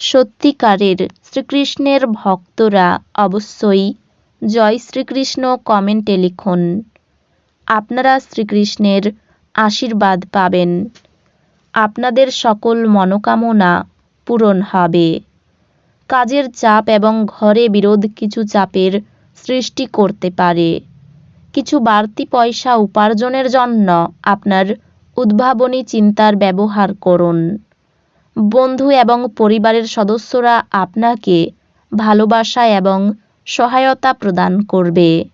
সত্যিকারের শ্রীকৃষ্ণের ভক্তরা অবশ্যই জয় শ্রীকৃষ্ণ কমেন্টে লিখুন। আপনারা শ্রীকৃষ্ণের আশীর্বাদ পাবেন। আপনাদের সকল মনোকামনা পূরণ হবে। কাজের চাপ এবং ঘরে বিরোধ কিছু চাপের সৃষ্টি করতে পারে। কিছু বাড়তি পয়সা উপার্জনের জন্য আপনার উদ্ভাবনী চিন্তার ব্যবহার করুন। বন্ধু এবং পরিবারের সদস্যরা আপনাকে ভালোবাসা এবং সহায়তা প্রদান করবে।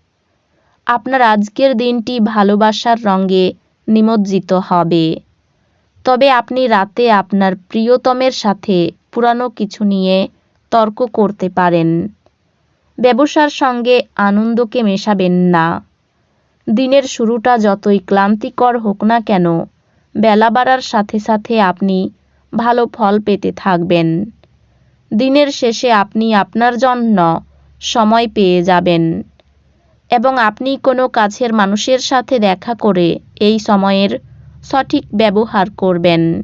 আপনার আজকের দিনটি ভালোবাসার রঙে নিমজ্জিত হবে। তবে আপনি রাতে আপনার প্রিয়তমের সাথে পুরানো কিছু নিয়ে তর্ক করতে পারেন। ব্যবসার সঙ্গে আনন্দকে মেশাবেন না। দিনের শুরুটা যতই ক্লান্তিকর হোক না কেন, বেলা বাড়ার সাথে সাথে আপনি ভালো ফল পেতে থাকবেন। দিনের শেষে আপনি আপনার জন্য সময় পেয়ে যাবেন। এবং আপনি কোনো কাছের মানুষের সাথে দেখা করে এই সময়ের সঠিক ব্যবহার করবেন।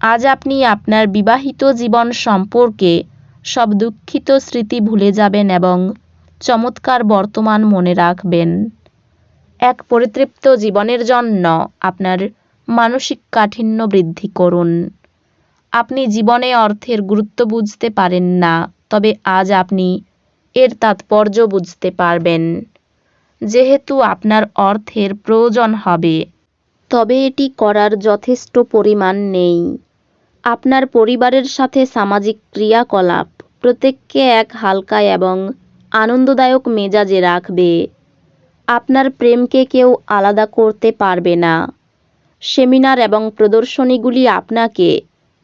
আজ আপনি আপনার বিবাহিত জীবন সম্পর্কে সব দুঃখিত স্মৃতি ভুলে যাবেন এবং চমৎকার বর্তমান মনে রাখবেন। এক পরিতৃপ্ত জীবনের জন্য আপনার মানসিক কাঠিন্য বৃদ্ধি করুন। আপনি জীবনে অর্থের গুরুত্ব বুঝতে পারেন না, তবে আজ আপনি এর তাৎপর্য বুঝতে পারবেন। যেহেতু আপনার অর্থের প্রয়োজন হবে, তবে এটি করার যথেষ্ট পরিমাণ নেই। আপনার পরিবারের সাথে সামাজিক ক্রিয়াকলাপ প্রত্যেককে এক হালকা এবং আনন্দদায়ক মেজাজে রাখবে। আপনার প্রেমকে কেউ আলাদা করতে পারবে না। সেমিনার এবং প্রদর্শনীগুলি আপনাকে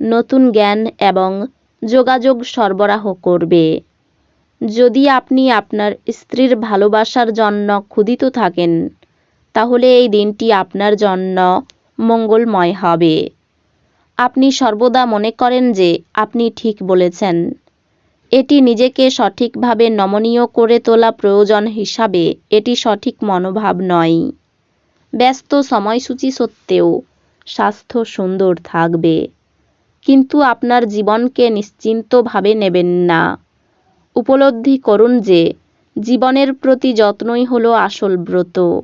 নতুন জ্ঞান এবং যোগাযোগ সরবরাহ করবে। যদি আপনি আপনার স্ত্রীর ভালোবাসার জন্য ক্ষুদিত থাকেন, তাহলে এই দিনটি আপনার জন্য মঙ্গলময় হবে। আপনি সর্বদা মনে করেন যে আপনি ঠিক বলেছেন। এটি নিজেকে সঠিকভাবে নমনীয় করে তোলা প্রয়োজন হিসাবে এটি সঠিক মনোভাব নয়। ব্যস্ত সময়সূচি সত্ত্বেও স্বাস্থ্য সুন্দর থাকবে। কিন্তু আপনার জীবনকে নিশ্চিন্তভাবে নেবেন না। উপলব্ধি করুন যে, জীবনের প্রতি যত্নই হলো আসল ব্রত।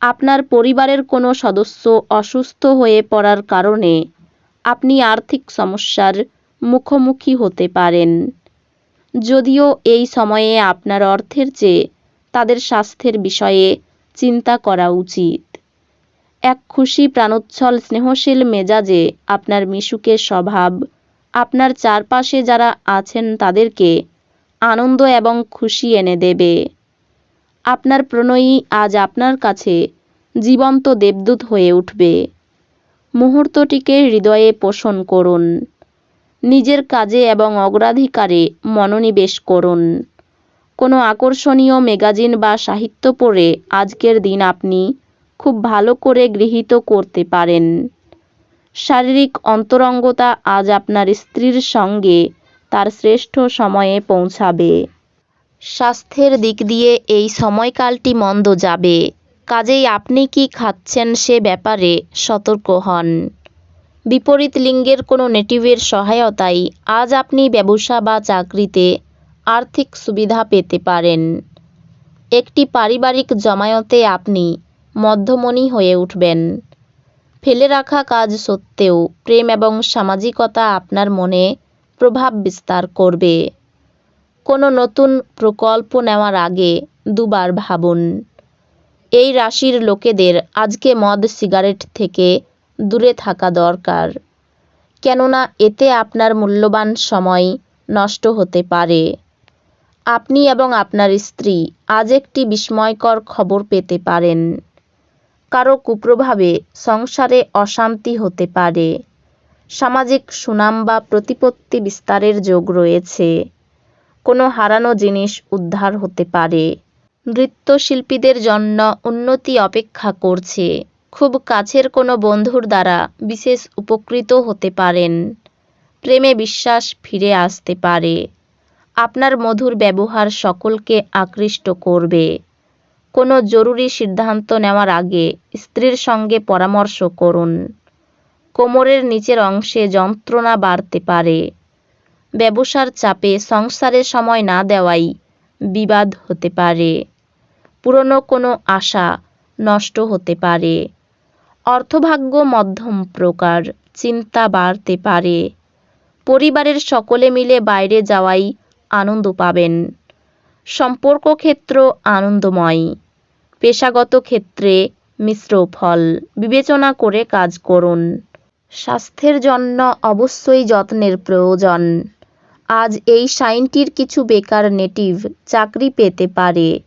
আপনার পরিবারের কোনো সদস্য অসুস্থ হয়ে পড়ার কারণে আপনি আর্থিক সমস্যার মুখোমুখি হতে পারেন। যদিও এই সময়ে আপনার অর্থের চেয়ে তাদের স্বাস্থ্যের বিষয়ে চিন্তা করা উচিত। এক খুশি প্রাণোচ্ছল স্নেহশীল মেজাজে আপনার মিশুকে স্বভাব, আপনার চারপাশে যারা আছেন তাদেরকে আনন্দ এবং খুশি এনে দেবে। আপনার প্রণয়ী আজ আপনার কাছে জীবন্ত দেবদূত হয়ে উঠবে। মুহূর্তটিকে হৃদয়ে পোষণ করুন। নিজের কাজে এবং অগ্রাধিকারে মনোনিবেশ করুন। কোনো আকর্ষণীয় ম্যাগাজিন বা সাহিত্য পড়ে আজকের দিন আপনি খুব ভালো করে গৃহীত করতে পারেন। শারীরিক অন্তরঙ্গতা আজ আপনার স্ত্রীর সঙ্গে তার শ্রেষ্ঠ সময়ে পৌঁছাবে। স্বাস্থ্যের দিক দিয়ে এই সময়কালটি মন্দ যাবে। কাজেই আপনি কি খাচ্ছেন সে ব্যাপারে সতর্ক হন। বিপরীত লিঙ্গের কোনো নেটিভের সহায়তায় আজ আপনি ব্যবসা বা চাকরিতে আর্থিক সুবিধা পেতে পারেন। একটি পারিবারিক জমায়েতে আপনি মধ্যমণি হয়ে উঠবেন। ফেলে রাখা কাজ সত্ত্বেও প্রেম এবং সামাজিকতা আপনার মনে প্রভাব বিস্তার করবে। কোনো নতুন প্রকল্প নেওয়ার আগে দুবার ভাবুন। এই রাশির লোকেদের আজকে মদ, সিগারেট থেকে দূরে থাকা দরকার। কেননা এতে আপনার মূল্যবান সময় নষ্ট হতে পারে। আপনি এবং আপনার স্ত্রী আজ একটি বিস্ময়কর খবর পেতে পারেন। কারও কুপ্রভাবে সংসারে অশান্তি হতে পারে। সামাজিক সুনাম বা প্রতিপত্তি বিস্তারের যোগ রয়েছে। কোনো হারানো জিনিস উদ্ধার হতে পারে। নৃত্যশিল্পীদের জন্য উন্নতি অপেক্ষা করছে। খুব কাছের কোনো বন্ধুর দ্বারা বিশেষ উপকৃত হতে পারেন। প্রেমে বিশ্বাস ফিরে আসতে পারে। আপনার মধুর ব্যবহার সকলকে আকৃষ্ট করবে। কোনো জরুরি সিদ্ধান্ত নেওয়ার আগে স্ত্রীর সঙ্গে পরামর্শ করুন। কোমরের নিচের অংশে যন্ত্রণা বাড়তে পারে। ব্যবসার চাপে সংসারে সময় না দেওয়াই বিবাদ হতে পারে। পুরনো কোনো আশা নষ্ট হতে পারে। অর্থভাগ্য মধ্যম প্রকার, চিন্তা বাড়তে পারে। পরিবারের সকলে মিলে বাইরে যাওয়াই আনন্দ পাবেন। সম্পর্ক ক্ষেত্র আনন্দময়। পেশাগত ক্ষেত্রে মিশ্র ফল। বিবেচনা করে কাজ করুন। স্বাস্থ্যের জন্য অবশ্যই যত্নের প্রয়োজন। আজ এই সাইনটির কিছু বেকার নেটিভ চাকরি পেতে পারে,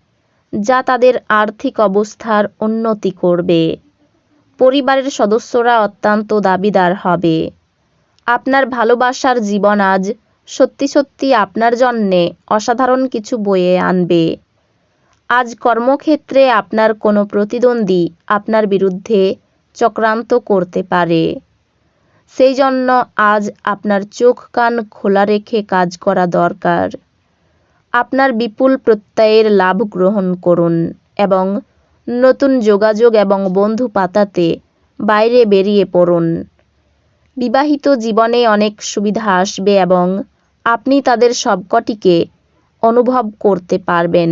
যা তাদের আর্থিক অবস্থার উন্নতি করবে। পরিবারের সদস্যরা অত্যন্ত দাবিদার হবে। আপনার ভালোবাসার জীবন আজ সত্যি সত্যি আপনার জন্যে অসাধারণ কিছু বয়ে আনবে। আজ কর্মক্ষেত্রে আপনার কোনো প্রতিদ্বন্দ্বী আপনার বিরুদ্ধে চক্রান্ত করতে পারে। সেই জন্য আজ আপনার চোখ কান খোলা রেখে কাজ করা দরকার। আপনার বিপুল প্রত্যয়ের লাভ গ্রহণ করুন এবং নতুন যোগাযোগ এবং বন্ধু পাতাতে বাইরে বেরিয়ে পড়ুন। বিবাহিত জীবনে অনেক সুবিধা আসবে এবং আপনি তাদের সবকটিকে অনুভব করতে পারবেন।